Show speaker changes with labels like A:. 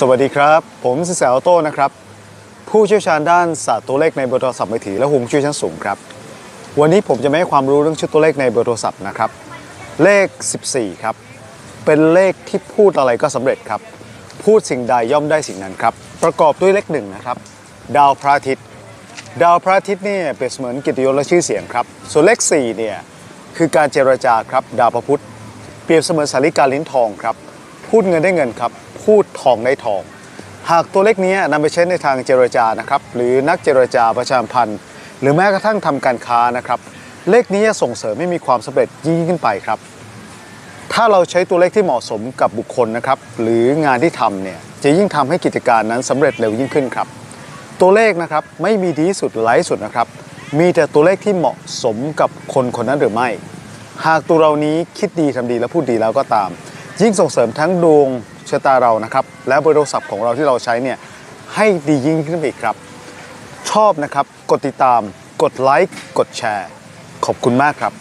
A: สวัสดีครับ ผมสินแสออโต้นะครับ ผู้เชี่ยวชาญด้านศาสตร์ตัวเลขในเบอร์โทรศัพท์มือถือและฮวงจุ้ยชั้นสูงครับ วันนี้ผมจะมาให้ความรู้เรื่องชุดตัวเลขในเบอร์โทรศัพท์นะครับ เลข 14 ครับ เป็นเลขที่พูดอะไรก็สำเร็จครับ พูดสิ่งใดย่อมได้สิ่งนั้นครับ ประกอบด้วยเลขหนึ่งนะครับ ดาวพระอาทิตย์ ดาวพระอาทิตย์เนี่ยเปรียบเสมือนกิตติยศและชื่อเสียงครับ ส่วนเลข4เนี่ยคือการเจรจาครับ ดาวพระพุธ เปรียบเสมือนสาริกาลิ้นทองครับ พูดเงินได้เงินครับ พูดทองได้ทอง หากตัวเลขนี้นำไปใช้ในทางเจรจานะครับ หรือนักเจรจาประชาพันธ์ หรือแม้กระทั่งทำการค้านะครับ เลขนี้จะส่งเสริมให้มีความสำเร็จยิ่งขึ้นไปครับ ถ้าเราใช้ตัวเลขที่เหมาะสมกับบุคคลนะครับ หรืองานที่ทำเนี่ย จะยิ่งทำให้กิจการนั้นสำเร็จเร็วยิ่งขึ้นครับ ตัวเลขนะครับไม่มีดีสุดหรือร้ายที่สุดนะครับ มีแต่ตัวเลขที่เหมาะสมกับคนคนนั้นหรือไม่ หากตัวเรานี้คิดดีทำดีและพูดดีแล้วก็ตาม ยิ่งส่งเสริมทั้งดวงชะตาเรานะครับ และเบอร์โทรศัพท์ของเราที่เราใช้เนี่ยให้ดียิ่งขึ้นไปอีกครับ ชอบนะครับ กดติดตาม กดไลค์ กดแชร์ ขอบคุณมากครับ